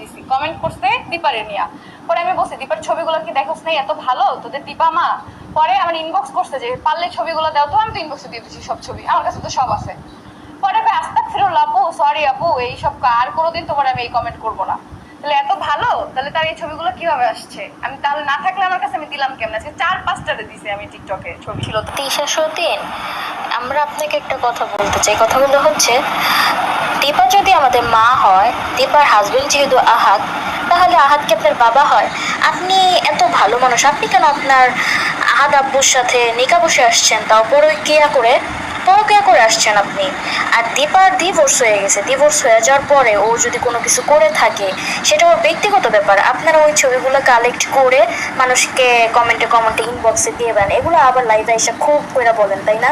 দিছি। কমেন্ট করছে দীপারে নিয়া পরে আমি বলছি, দীপার ছবিগুলো কি দেখোস নাই? এত ভালো? তোদের দীপা মা? পরে আমার ইনবক্স করছে যে, পারলে ছবিগুলো দাও তো, আমি তো ইনবক্সে দিয়ে দিচ্ছি সব ছবি। আমার কাছে তো সব আছে। পরে ভাই আস্তাক ফিরুল আপু সরি আপু, এই সব আর কোনোদিন তোমার আমি এই কমেন্ট করব না। তাহলে এত ভালো? তাহলে তার এই ছবিগুলো কীভাবে আসছে? আমি তাহলে না থাকলে আমার কাছে আমি দিলাম কেমন? আজকে চার পাঁচটারে দিছি আমি টিকটকে ছবি। ছিল তিশা সতীন আমরা আপনাকে একটা কথা বলতে চাই। কথাগুলো হচ্ছে দীপা যদি আমাদের মা হয়, দীপার হাজবেন্ড যেহেতু আহাত, তাহলে আহাত কি আপনার বাবা হয়। আপনি এত ভালো মানুষ, আপনি কেন আপনার আহাদ আব্বুর সাথে নিকা বসে আসছেন? তাও পরকিয়া করে পরকিয়া করে আসছেন আপনি। আর দীপার ডিভোর্স হয়ে গেছে। ডিভোর্স হয়ে যাওয়ার পরে ও যদি কোনো কিছু করে থাকে সেটা ওর ব্যক্তিগত ব্যাপার। আপনারা ওই ছবিগুলো কালেক্ট করে মানুষকে কমেন্টে কমেন্টে ইনবক্সে দিয়ে দেন। এগুলো আবার লাইভে এসে খুব করে বলেন তাই না?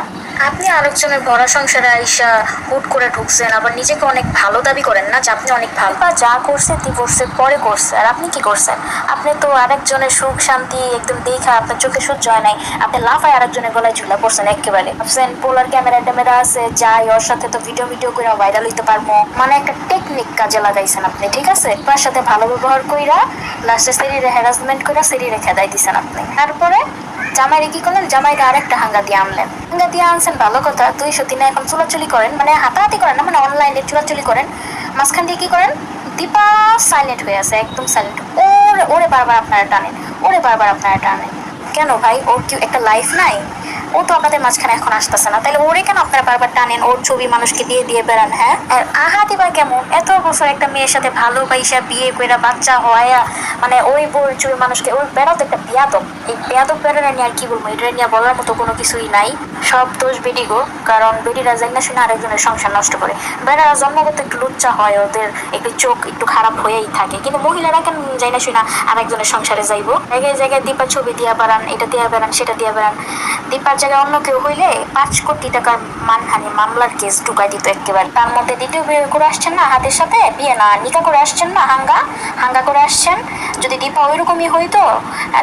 আপনি আরেকজনের ভরা সংসারে আইসা হুট করে ঢুকছেন আবার নিজেকে অনেক ভালো দাবি করেন না যে আপনি অনেক ভালো। বা যা করছে ডিভোর্সের পরে করছে। আর আপনি কি করছেন? আপনি তো আরেকজনের সুখ শান্তি একদম দেখা আপনার চোখে সহ্য হয় নাই। আপনি লাফায় আরেকজনের গলায় ঝুলা পড়ছেন একেবারে। ভাবছেন পোলার ক্যামেরা ট্যামেরা আছে, যাই, ওর সাথে তো ভিডিও ভিডিও করে ভাইরাল হইতে পারব মানে একটা টেকনিক কাজে লাগাইছেন আপনি, ঠিক আছে? তার সাথে ভালো ব্যবহার কইরা লাস্টে শরীরে হ্যারাসমেন্ট কইরা শরীরে খেদাই দিছেন আপনি। তারপরে জামাইরে কি আরেকটা আনলেন। আনছেন ভালো কথা এখন চুলাচুলি করেন মানে হাতাহাতি করেন না মানে অনলাইনে চুলাচুলি করেন। মাঝখান দিয়ে কি করেন? দীপা সাইলেন্ট হয়ে আছে, একদম সাইলেন্ট ওরে ওরে বারবার আপনারা টানেন, ওরে বারবার আপনারা টানেন। কেন ভাই? ওর কি একটা লাইফ নাই? ও তো আপনাদের মাঝখানে এখন আসতেছে না। তাহলে ওরে কেন আপনারা বারবার টানেন? ওর ছবি মানুষকে দিয়ে দিয়ে বেড়ান হ্যাঁ? আর আহাতি বা কেমন? এত বছর একটা মেয়ের সাথে ভালোবাসা, বিয়ে করে বাচ্চা হওয়া মানে ওই বউর ছবি মানুষকে ওই বেড়াও একটা বিয়াদব। এই বিয়াদব বেড়াটা নিয়ে আর কি বলব? এটা নিয়ে বলার মতো কোনো কিছুই নাই। সব দোষ বেডি গো, কারণ বেডিরা যাই না শুনে আরেকজনের সংসার নষ্ট করে। বেড়ারা জন্মগত একটু লুচ্চা হয়, ওদের একটু চোখ একটু খারাপ হয়েই থাকে। কিন্তু মহিলারা কেন যাই না শুনা আরেকজনের সংসারে যাইবো? জায়গায় জায়গায় দীপা ছবি দিয়া বেড়ান, এটা দিয়া বেড়ান, সেটা দিয়া বেড়ান। দীপার জায়গায় অন্য কেউ হইলে পাঁচ কোটি টাকার মানহানি মামলার কেস ঢুকাই দিত একেবারে। তার মধ্যে দ্বিতীয় বিয়ে করে আসছেন না হাতের সাথে? বিয়ে না, নিকা করে আসছেন না? হাঙ্গা? হাঙ্গা করে আসছেন? যদি দীপা ওইরকমই হইতো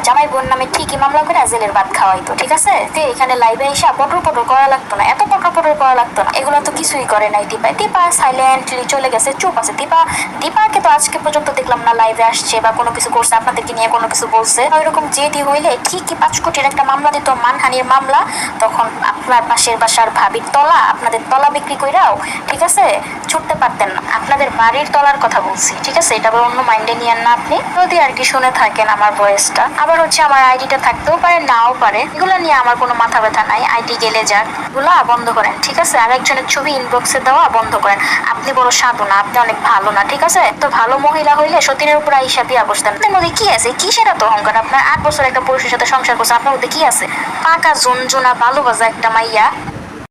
জামাই বোন নামে ঠিকই মামলা করে জেলের ভাত খাওয়াইতো, ঠিক আছে? তে এখানে লাইভে এসে পটর পটর করা লাগতো না, এত পটর পটর করা লাগতো না। এগুলো তো কিছুই করে নাই দীপা। দীপা সাইলেন্টলি চলে গেছে, চুপ আছে। দীপা, দীপাকে তো আজকে পর্যন্ত দেখলাম না লাইভে আসছে বা কোনো কিছু করছে, আপনাদেরকে নিয়ে কোনো কিছু বলছে। ওইরকম জেদি হইলে ঠিকই পাঁচ কোটির একটা মামলা দিত, মানহানির মামলা, তখন আপনার পাশের বাসার ভাবির তলা, আপনাদের তলা বিক্রি কইরাও, ঠিক আছে? ছুটতে পারতেন না। আপনাদের বাড়ির তলার কথা বলছি, ঠিক আছে? এটা অন্য মাইন্ডে নিয়েন না আপনি। যদি আর কি শুনে থাকেন আমার ভয়েসটা আবার হচ্ছে আমার আইডিটা থাকতেও পারে, নাও পারে। এগুলো নিয়ে আমার কোনো মাথা ব্যথা নাই। আইডি গেলে যাক। এগুলো বন্ধ করেন, ঠিক আছে? আর একজনের ছবি ইনবক্সে দেওয়া বন্ধ করেন। আপনি বড় সাধু না, আপনি অনেক ভালো না, ঠিক আছে? তো ভালো মহিলা হইলে সতীনের উপর আইসা বিয়া বসতেন আপনার মধ্যে কি আছে? কিসের তো অহংকার? আপনার আট বছর একটা পুরুষের সাথে সংসার করছে আপনার মধ্যে কি আছে? পাকা জনজনা ভালোবাসা একটা মাইয়া।